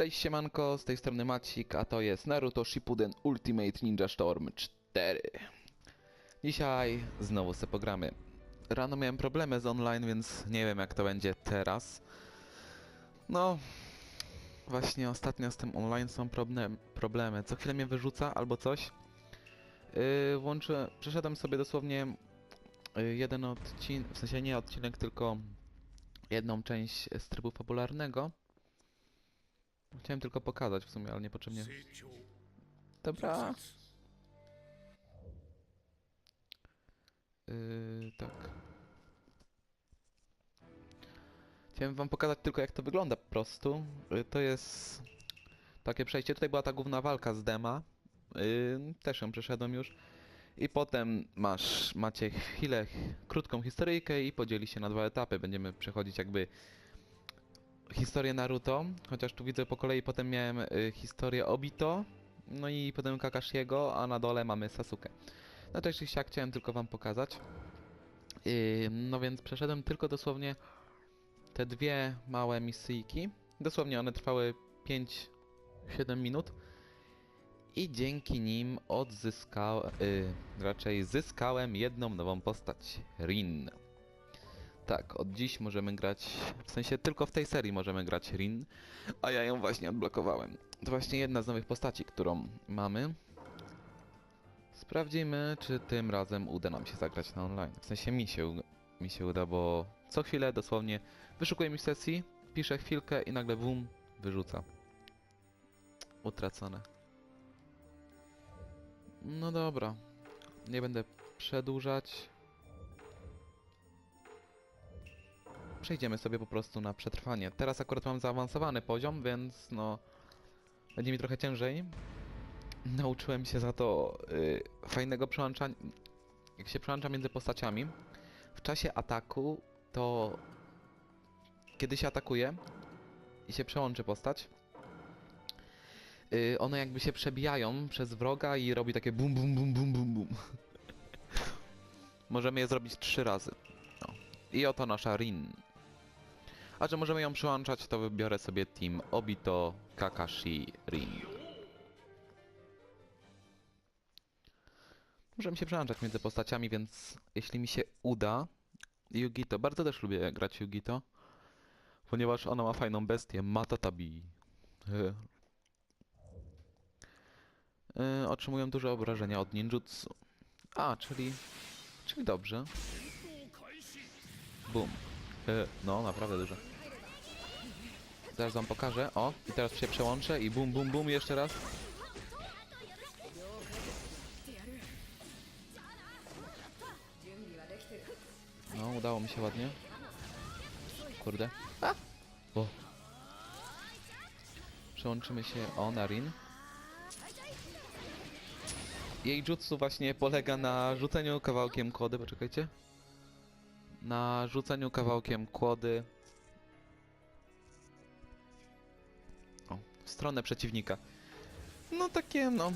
Cześć siemanko, z tej strony Macik, a to jest Naruto Shippuden Ultimate Ninja Storm 4. Dzisiaj znowu se pogramy. Rano miałem problemy z online, więc nie wiem jak to będzie teraz. No, właśnie ostatnio z tym online są problem, problemy. Co chwilę mnie wyrzuca albo coś. Yy, przeszedłem sobie dosłownie yy, jeden odcinek, w sensie nie odcinek, tylko jedną część z trybu fabularnego. Chciałem tylko pokazać w sumie, ale niepotrzebnie. Dobra. Yy, tak. Chciałem wam pokazać tylko jak to wygląda po prostu. Yy, to jest takie przejście. Tutaj była ta główna walka z Dema. Yy, też ją przeszedłem już. I potem masz, macie chwilę, krótką historyjkę i podzieli się na dwa etapy. Będziemy przechodzić jakby historię Naruto, chociaż tu widzę po kolei potem miałem y, historię Obito, no i potem Kakashiego, a na dole mamy Sasuke. No jeszcze siak chciałem tylko wam pokazać. Yy, no więc przeszedłem tylko dosłownie te dwie małe misyjki. Dosłownie one trwały 5-7 minut. I dzięki nim odzyskałem, yy, raczej zyskałem jedną nową postać, Rin. Tak, od dziś możemy grać, w sensie tylko w tej serii możemy grać Rin, a ja ją właśnie odblokowałem. To właśnie jedna z nowych postaci, którą mamy. Sprawdzimy, czy tym razem uda nam się zagrać na online. W sensie mi się, mi się uda, bo co chwilę dosłownie wyszukuję mi sesji, piszę chwilkę i nagle boom, wyrzuca. Utracone. No dobra, nie będę przedłużać. Przejdziemy sobie po prostu na przetrwanie. Teraz akurat mam zaawansowany poziom, więc no będzie mi trochę ciężej. Nauczyłem się za to y, fajnego przełączania. Jak się przełącza między postaciami, w czasie ataku to kiedy się atakuje i się przełączy postać, y, one jakby się przebijają przez wroga i robi takie bum bum bum bum bum bum. Możemy je zrobić trzy razy. No. I oto nasza Rin. A że możemy ją przyłączać, to wybiorę sobie team Obito, Kakashi, Rin. Możemy się przełączać między postaciami, więc jeśli mi się uda... Yugito, bardzo też lubię grać Yugito, ponieważ ona ma fajną bestię, Matatabi. Y. Y, otrzymują duże obrażenia od ninjutsu. A, czyli... czyli dobrze. Boom. Y, no, naprawdę duże. Zaraz wam pokażę. O, i teraz się przełączę i bum, bum, bum, jeszcze raz. No, udało mi się ładnie. Kurde. A! Przełączymy się, o, na Rin. Jej jutsu właśnie polega na rzuceniu kawałkiem kłody, poczekajcie. Na rzuceniu kawałkiem kłody w stronę przeciwnika. No takie, no.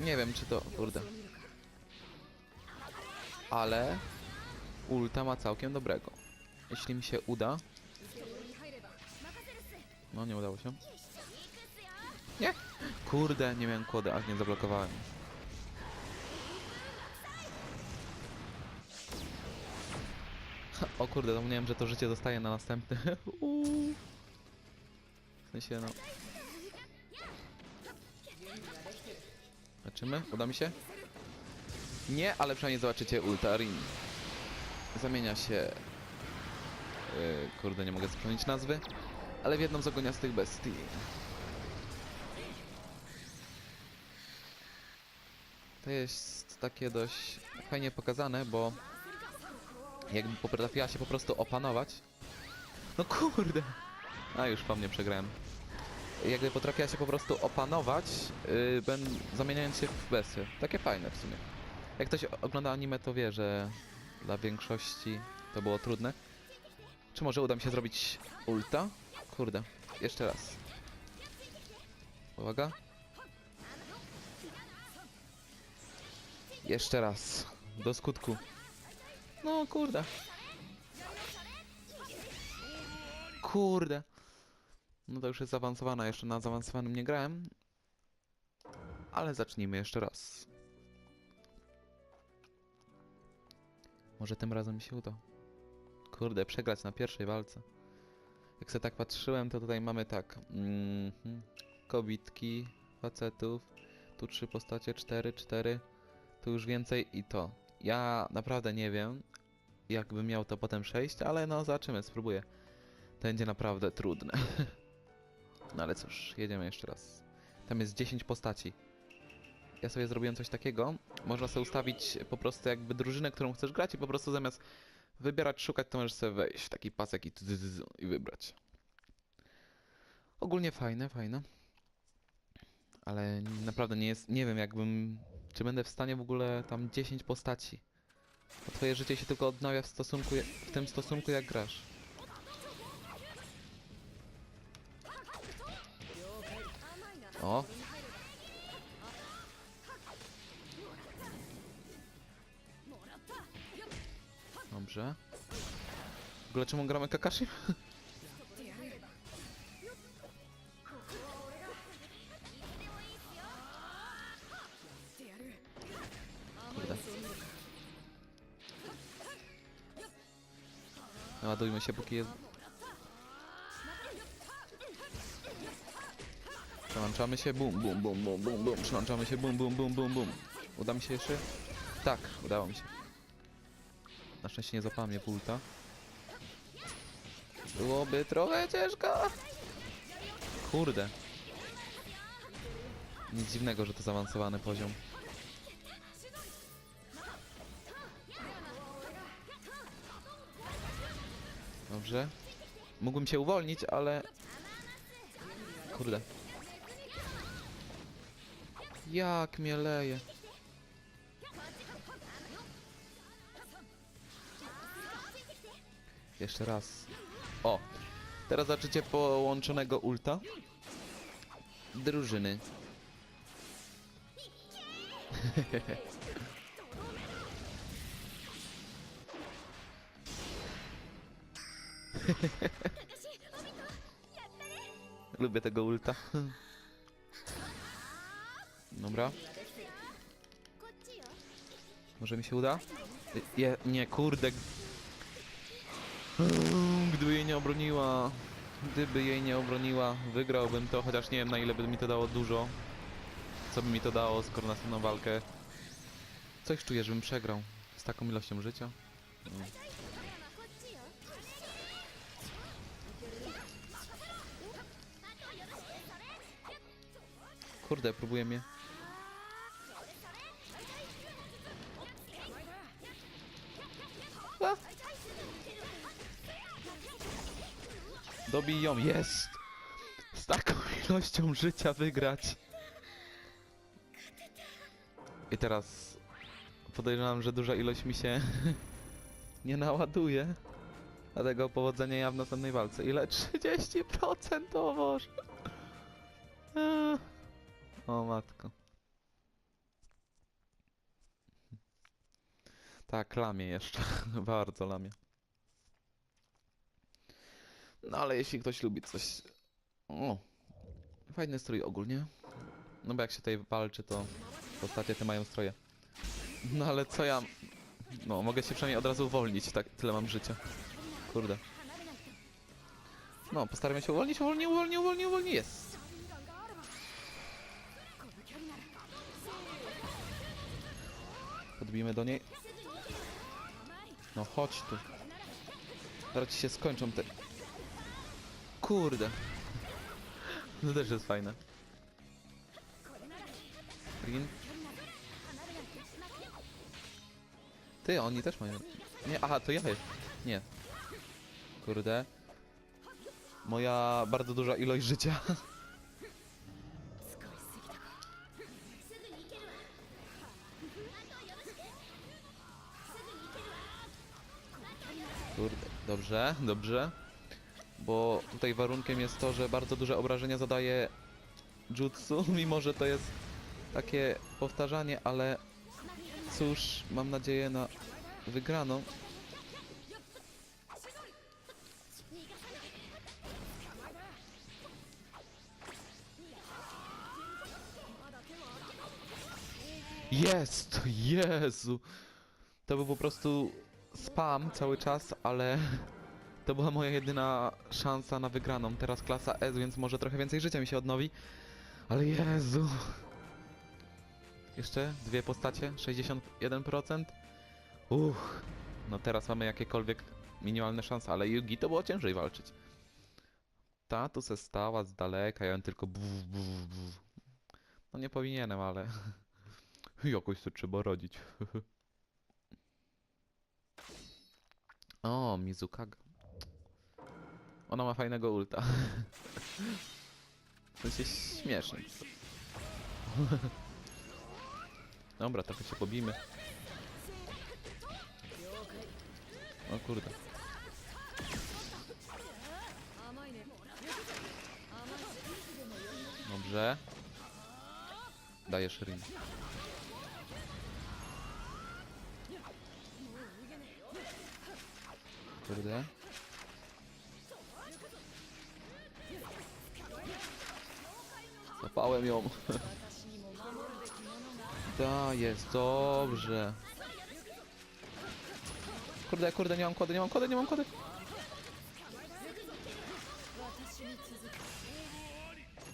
Nie wiem, czy to. Kurde. Ale. Ulta ma całkiem dobrego. Jeśli mi się uda. No, nie udało się. Nie! Kurde, nie miałem kłody, aż nie zablokowałem. O kurde, zapomniałem, że to życie zostaje na następny. W sensie, no... Zobaczymy, uda mi się? Nie, ale przynajmniej zobaczycie ulta Rin. Zamienia się... Yy, kurde, nie mogę zapomnieć nazwy. Ale w jedną z ogoniastych bestii. To jest takie dość fajnie pokazane, bo jakby potrafiła się po prostu opanować. No kurde! A już po mnie przegrałem. Jakby potrafiła się po prostu opanować, yy, ben, zamieniając się w bestię. Takie fajne w sumie. Jak ktoś ogląda anime, to wie, że dla większości to było trudne. Czy może uda mi się zrobić ulta? Kurde, jeszcze raz. Uwaga. Jeszcze raz. Do skutku. No kurde. Kurde. No to już jest zaawansowana, jeszcze na zaawansowanym nie grałem. Ale zacznijmy jeszcze raz. Może tym razem mi się uda. Kurde, przegrać na pierwszej walce. Jak sobie tak patrzyłem, to tutaj mamy tak. Mhm. Kobitki, facetów. Tu trzy postacie, cztery, cztery. Tu już więcej i to. Ja naprawdę nie wiem, jakbym miał to potem przejść, ale no zobaczymy, spróbuję. To będzie naprawdę trudne. no ale cóż, jedziemy jeszcze raz. Tam jest 10 postaci. Ja sobie zrobiłem coś takiego. Można sobie ustawić po prostu jakby drużynę, którą chcesz grać i po prostu zamiast wybierać, szukać, to możesz sobie wejść w taki pasek i, i wybrać. Ogólnie fajne, fajne. Ale naprawdę nie jest, nie wiem jakbym, czy będę w stanie w ogóle tam 10 postaci. Bo twoje życie się tylko odnawia w stosunku, w tym stosunku jak grasz. O! Dobrze. W ogóle czemu gramy Kakashi? Kurde. Naładujmy się póki jest... Przełączamy się, bum, bum, bum, bum, bum, bum. Przełączamy się, bum, bum, bum, bum, bum. Uda mi się jeszcze? Tak, udało mi się. Na szczęście nie zapałem mnie pulta. Byłoby trochę ciężko. Kurde. Nic dziwnego, że to zaawansowany poziom. Dobrze. Mógłbym się uwolnić, ale... Kurde. Jak mnie leje. Jeszcze raz. O! Teraz zobaczycie połączonego ulta. Drużyny. Lubię tego ulta. Dobra. Może mi się uda? Je, nie, kurde. Gdyby jej nie obroniła. Gdyby jej nie obroniła, wygrałbym to, chociaż nie wiem na ile by mi to dało dużo. Co by mi to dało, skoro następną walkę. Coś czuję, żebym przegrał. Z taką ilością życia. Kurde, próbuje mnie. Dobij ją, jest! Z taką ilością życia wygrać. I teraz podejrzewam, że duża ilość mi się nie naładuje. Dlatego powodzenia ja w następnej walce. Ile? 30% o Boże. O matko. Tak, lamie jeszcze. Bardzo lamie. No ale jeśli ktoś lubi coś... O, fajny strój ogólnie. No bo jak się tutaj walczy, to postacie te mają stroje. No ale co ja... No, mogę się przynajmniej od razu uwolnić, tak tyle mam życia. Kurde. No, postaramy się uwolnić, uwolnić, uwolnić, uwolnić, uwolnić, jest. Podbijmy do niej. No chodź tu. Zaraz się skończą te... Kurde. To też jest fajne. Green. Ty, oni też mają... Nie, aha, to ja jest. Nie. Kurde. Moja bardzo duża ilość życia. Kurde, dobrze, dobrze bo tutaj warunkiem jest to, że bardzo duże obrażenia zadaje jutsu, mimo że to jest takie powtarzanie, ale cóż, mam nadzieję na wygraną. Jest! Jezu! To był po prostu spam cały czas, ale to była moja jedyna szansa na wygraną. Teraz klasa S, więc może trochę więcej życia mi się odnowi. Ale Jezu! Jeszcze dwie postacie, 61%. Uff, no teraz mamy jakiekolwiek minimalne szanse, ale Yugi to było ciężej walczyć. Ta tu se stała z daleka, ja ją tylko buf, buf, buf. No nie powinienem, ale jakoś to trzeba rodzić. o, Mizukaga. Ona ma fajnego ulta. W sensie śmiesznie. Dobra, trochę się pobijmy. O kurde. Dobrze. Dajesz ring. Kurde. Zapałem ją. Da, jest dobrze. Kurde, kurde, nie mam kody, nie mam kody, nie mam kody.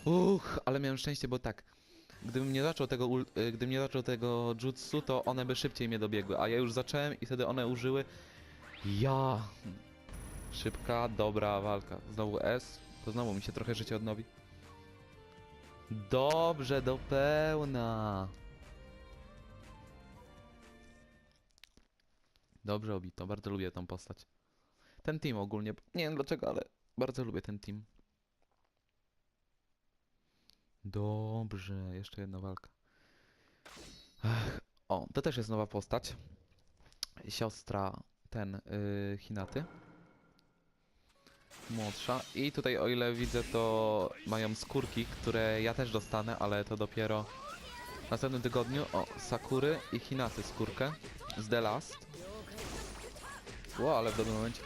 Uch, ale miałem szczęście, bo tak. Gdybym nie zaczął tego, y, gdybym nie zaczął tego jutsu, to one by szybciej mnie dobiegły, a ja już zacząłem i wtedy one użyły. Ja. Szybka, dobra walka. Znowu S, to znowu mi się trochę życie odnowi. Dobrze, do pełna. Dobrze obito, bardzo lubię tą postać. Ten team ogólnie, nie wiem dlaczego, ale bardzo lubię ten team. Dobrze, jeszcze jedna walka. Ech, o, to też jest nowa postać. Siostra ten yy, Hinaty. Młodsza. I tutaj o ile widzę to mają skórki, które ja też dostanę, ale to dopiero w następnym tygodniu. O, Sakury i Hinaty skórkę z The Last. Ło, ale w dobrym momencie.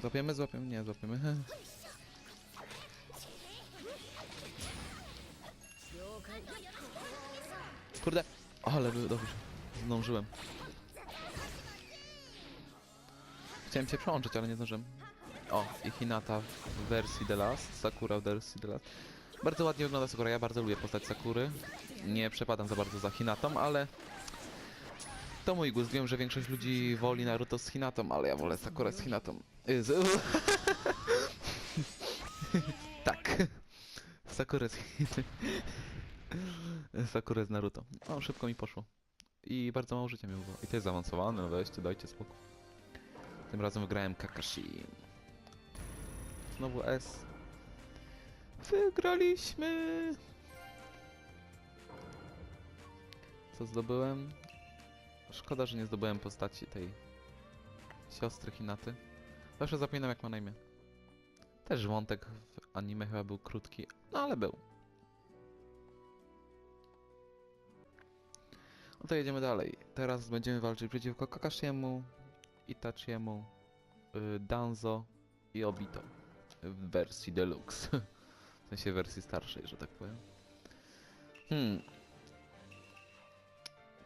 Złapiemy, złapiemy, nie złapiemy. Kurde, ale dobrze. Zdążyłem. Chciałem się przełączyć, ale nie zdążyłem. O, i Hinata w wersji The Last, Sakura w wersji The Last. Bardzo ładnie wygląda Sakura, ja bardzo lubię postać Sakury. Nie przepadam za bardzo za Hinatą, ale... To mój gust, wiem, że większość ludzi woli Naruto z Hinatą, ale ja wolę Sakurę z Hinatą. Y, Z... tak. Sakurę z. Sakurę z Naruto. O, szybko mi poszło. I bardzo mało życia mi było. I to jest zaawansowane, no weźcie, dajcie spokój. Tym razem wygrałem Kakashi. Znowu S. Wygraliśmy! Co zdobyłem? Szkoda, że nie zdobyłem postaci tej siostry Hinaty. Zawsze zapominam jak ma na imię. Też wątek w anime chyba był krótki, no ale był. No to jedziemy dalej. Teraz będziemy walczyć przeciwko Kakashiemu, Itachiemu, y, Danzo i Obito. W wersji deluxe. W sensie wersji starszej, że tak powiem. Hmm.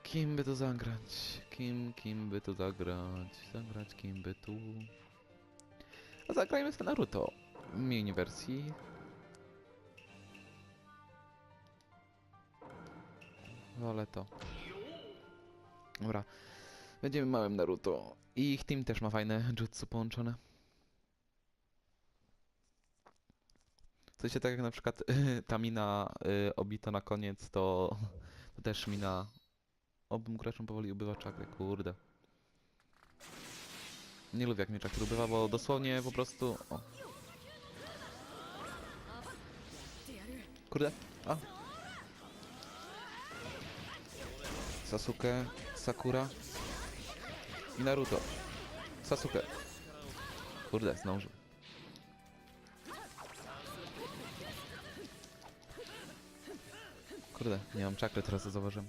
Kim by to zagrać? Kim, kim by to zagrać? Zagrać kim by tu? A zagrajmy sobie Naruto. Mini wersji. Wolę to. Dobra. Będziemy małym Naruto. I ich team też ma fajne jutsu połączone. W sensie tak jak na przykład ta mina y, obita na koniec, to, to też mina obym graczom powoli ubywa czakry, kurde. Nie lubię jak mi czakry ubywa, bo dosłownie po prostu... O. Kurde, a. Sasuke, Sakura i Naruto. Sasuke. Kurde, zdążył. Kurde, nie mam czakry, teraz to zauważyłem.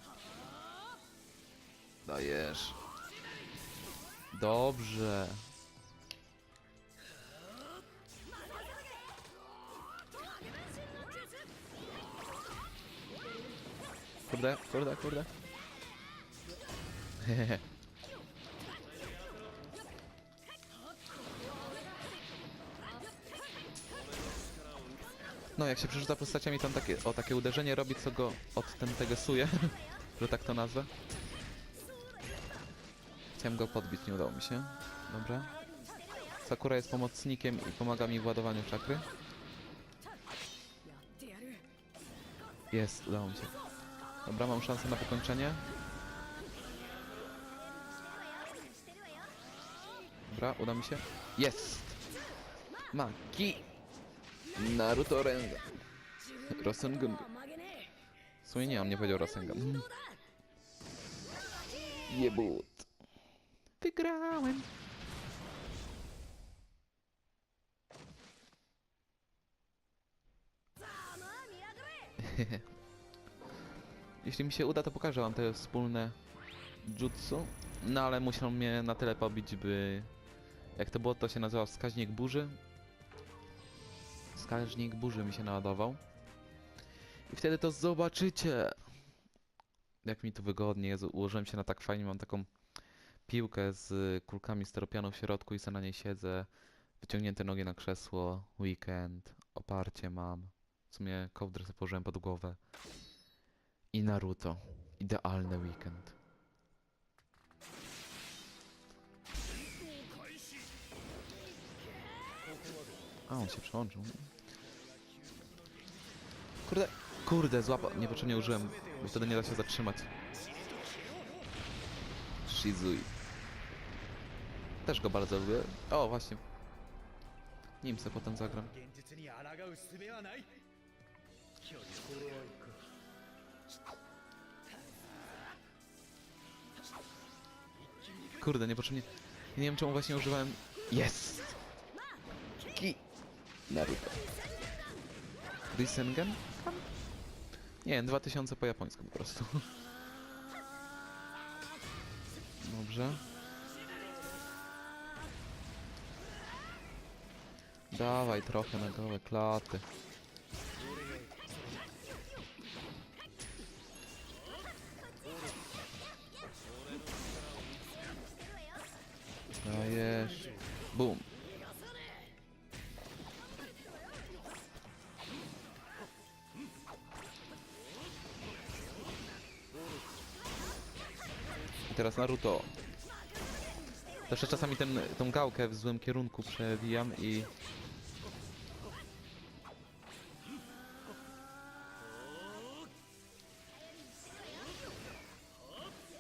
Dajesz. Dobrze. Kurde, kurde, kurde. Hehehe. No, jak się przerzuca postaciami, tam takie, o, takie uderzenie robi, co go od ten tegesuje, że tak to nazwę. Chciałem go podbić, nie udało mi się. Dobra. Sakura jest pomocnikiem i pomaga mi w ładowaniu czakry. Jest, udało mi się. Dobra, mam szansę na wykończenie. Dobra, uda mi się. Jest! Maki! Naruto Renga. Rasengan. Sumie nie, on nie powiedział Rasengan. Mm. Jebut. Wygrałem. Jeśli mi się uda, to pokażę wam te wspólne jutsu. No ale musiał mnie na tyle pobić, by... Jak to było, to się nazywał wskaźnik burzy. Wskaźnik burzy mi się naładował. I wtedy to zobaczycie! Jak mi tu wygodnie jest. Ułożyłem się na tak fajnie, mam taką piłkę z kulkami steropianu w środku i sobie na niej siedzę. Wyciągnięte nogi na krzesło, weekend, oparcie mam. W sumie kołdrę sobie położyłem pod głowę. I Naruto. Idealny weekend. A, on się przełączył. Kurde, kurde, złapa. Niepotrzebnie użyłem, bo wtedy nie da się zatrzymać. Shizui. Też go bardzo lubię. O, właśnie. Nim se potem zagram. Kurde, niepotrzebnie. Nie wiem czemu właśnie używałem... Jest! Ki! Naruto. Risengan? Kan? Nie wiem, 2000 po japońsku po prostu. Dobrze. Dawaj trochę na gołe klaty. Dajesz. Bum. Teraz Naruto. Też czasami ten, tą gałkę w złym kierunku przewijam i...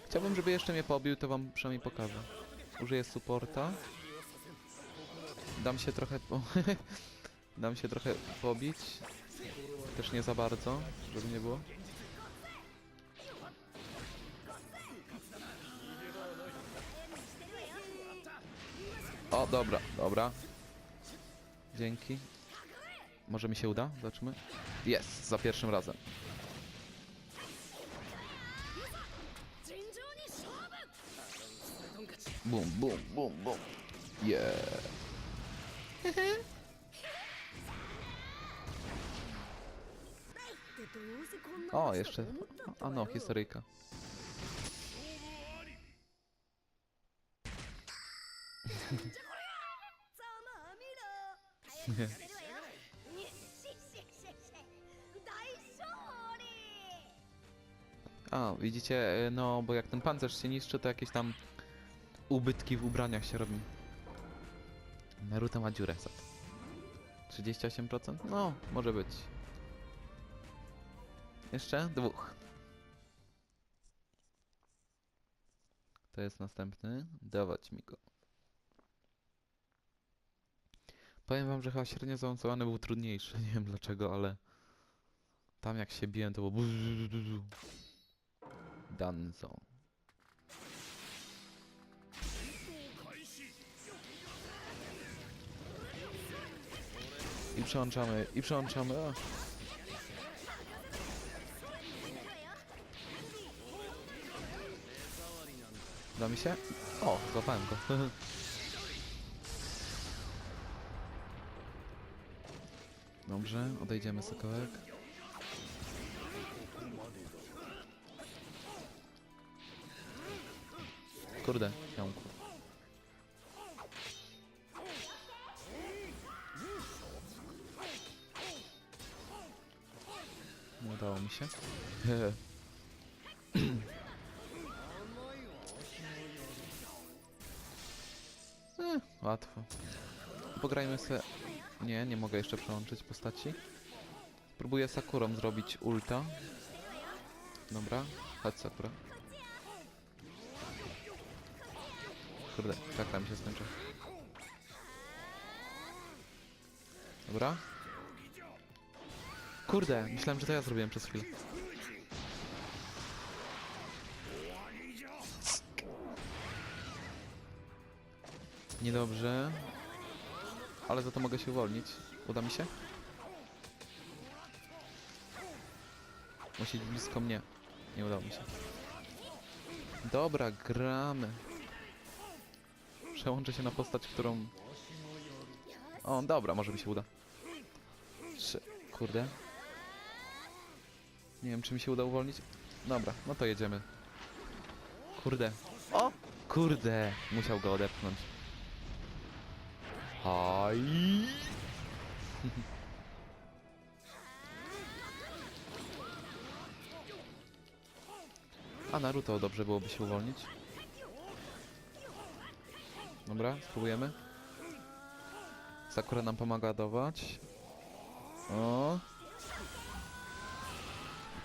Chciałbym, żeby jeszcze mnie pobił, to wam przynajmniej pokażę. Użyję supporta. Dam się trochę po... Dam się trochę pobić. Też nie za bardzo, żeby nie było. O, dobra, dobra. Dzięki. Może mi się uda? Zobaczymy. Jest, za pierwszym razem. Bum, bum, bum, bum. Yeah. O, jeszcze. A no, historyjka. A, widzicie, e, no bo jak ten pancerz się niszczy, to jakieś tam ubytki w ubraniach się robi. Naruto ma dziurę za to. 38%? No, może być. Jeszcze dwóch. To jest następny. Dawać mi go. Powiem wam, że chyba średnio zaawansowany był trudniejszy. Nie wiem dlaczego, ale... Tam jak się biłem, to było... Danzo. I przełączamy, i przełączamy. A. Da mi się? O, złapałem go. Dobrze, odejdziemy sokołek. Kurde, piąku. Nie udało mi się. Eh, łatwo. Pograjmy sobie nie, nie mogę jeszcze przełączyć postaci. Spróbuję Sakurą zrobić ulta. Dobra, chodź Sakura. Kurde, tak mi się skończy. Dobra. Kurde, myślałem, że to ja zrobiłem przez chwilę. Niedobrze. Ale za to mogę się uwolnić. Uda mi się? Musi być blisko mnie. Nie udało mi się. Dobra, gramy. Przełączę się na postać, którą... O, dobra, może mi się uda. Trzy. Kurde. Nie wiem, czy mi się uda uwolnić. Dobra, no to jedziemy. Kurde. O! Kurde! Musiał go odepchnąć. Haj! A Naruto dobrze byłoby się uwolnić. Dobra, spróbujemy. Sakura nam pomaga ładować. O.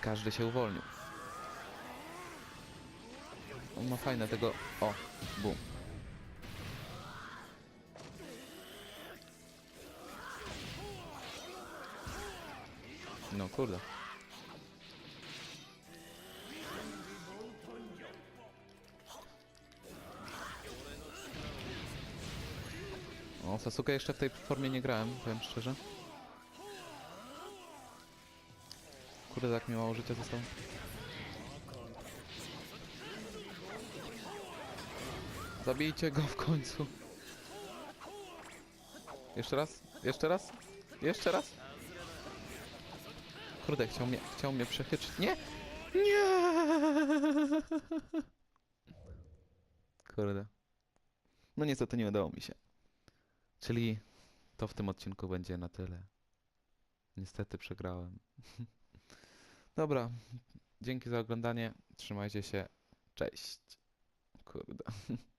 Każdy się uwolnił. On ma fajne tego... O, bum. No kurde. O, Sasuke jeszcze w tej formie nie grałem, powiem szczerze. Kurde, tak mi mało życia zostało. Zabijcie go w końcu. Jeszcze raz? Jeszcze raz? Jeszcze raz? Kurde, chciał mnie, chciał mnie przechytrzyć. Nie! Nie! Kurde. No niestety nie udało mi się. Czyli to w tym odcinku będzie na tyle. Niestety przegrałem. Dobra, dzięki za oglądanie. Trzymajcie się. Cześć. Kurde.